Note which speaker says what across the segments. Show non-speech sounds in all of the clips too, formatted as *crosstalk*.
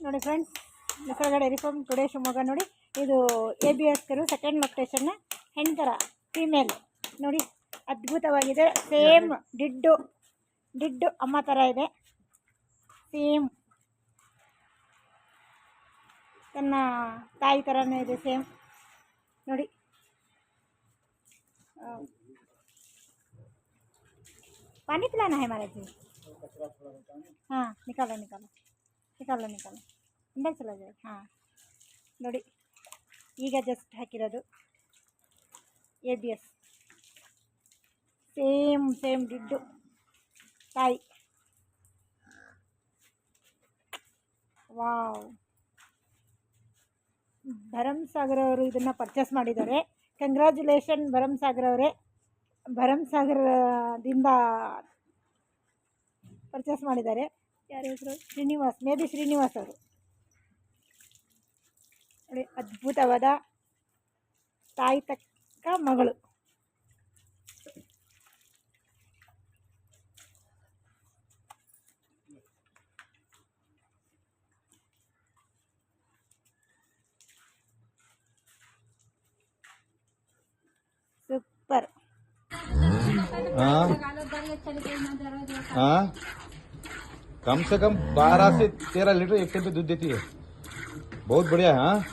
Speaker 1: ನೋಡಿ ಫ್ರೆಂಡ್ಸ್ ನಿಸರ್ಗ dairy farm today Shivamogga ನೋಡಿ ಇದು ಎ ಬಿ ಎಸ್ ಕರು ಸೆಕೆಂಡ್ ಲೊಕೇಶನ್ನ ಹೆಣ್ಕರ ಫೀಮೇಲ್ ನೋಡಿ ಅದ್ಭುತವಾಗಿದೆ ಸೇಮ್ ಡಿಡ್ಡು ಡಿಡ್ಡು ಅಮ್ಮ ಥರ ಇದೆ ಸೇಮ್ ತನ್ನ ತಾಯಿ ಥರನೇ ಇದೆ ಸೇಮ್ ನೋಡಿ ಆ, पानी पिलाना है हमारे जी हाँ निकालो निकालो ನಿಕಾಲ ನಿಕಾಲ ಇಂದಾಗ ಚಲೋ ಇದೆ ಹಾಂ. ನೋಡಿ, ಈಗ ಜಸ್ಟ್ ಹಾಕಿರೋದು A B S same same ಡಿಡ್ಡು ತಾಯಿ. ವಾವ್ ಭರಮ್ ಸಾಗರ್ ಅವರು ಇದನ್ನು ಪರ್ಚೇಸ್ ಮಾಡಿದ್ದಾರೆ. ಕಂಗ್ರ್ಯಾಚುಲೇಷನ್ ಭರಮ್ ಸಾಗರ್ ಅವರೇ. ಭರಮ್ ಸಾಗರದಿಂದ ಪರ್ಚೇಸ್ ಮಾಡಿದ್ದಾರೆ. ಯಾರ ಹೆಸರು ಶ್ರೀನಿವಾಸ್ ಮೇಬಿ ಶ್ರೀನಿವಾಸ್ ಅವರು. ನೋಡಿ ಅದ್ಭುತವಾದ ತಾಯಿ ತಕ್ಕ ಮಗಳು. ಸೂಪರ್.
Speaker 2: कम से कम बारह से तेरह लीटर एक टाइम पे दूध देती है। बहुत बढ़िया है हाँ?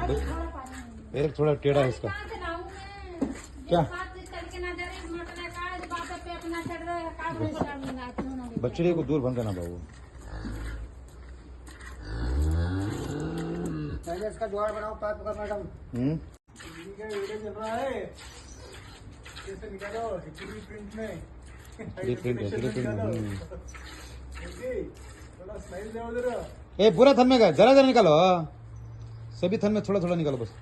Speaker 2: एक थोड़ा टेढ़ा है इसका। क्या? बछड़े को दूर बंद करना बाबू।
Speaker 3: पहले इसका जुगाड़ बनाओ पाइप का मैडम
Speaker 2: हम्म? *laughs* ए, पूरा थन में जरा जरा निकालो। सभी थन में थोड़ा थोड़ा निकालो बस।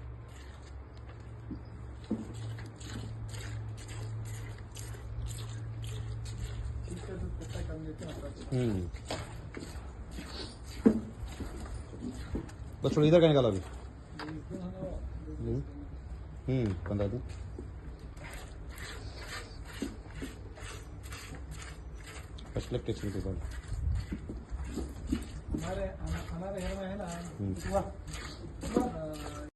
Speaker 2: हम्म। बस थोड़ा इधर का निकालो अभी। हम्म पंद्रह दिन। पछले किचन के साथ।
Speaker 3: हमारे हमारे घर में है ना।
Speaker 2: हम्म।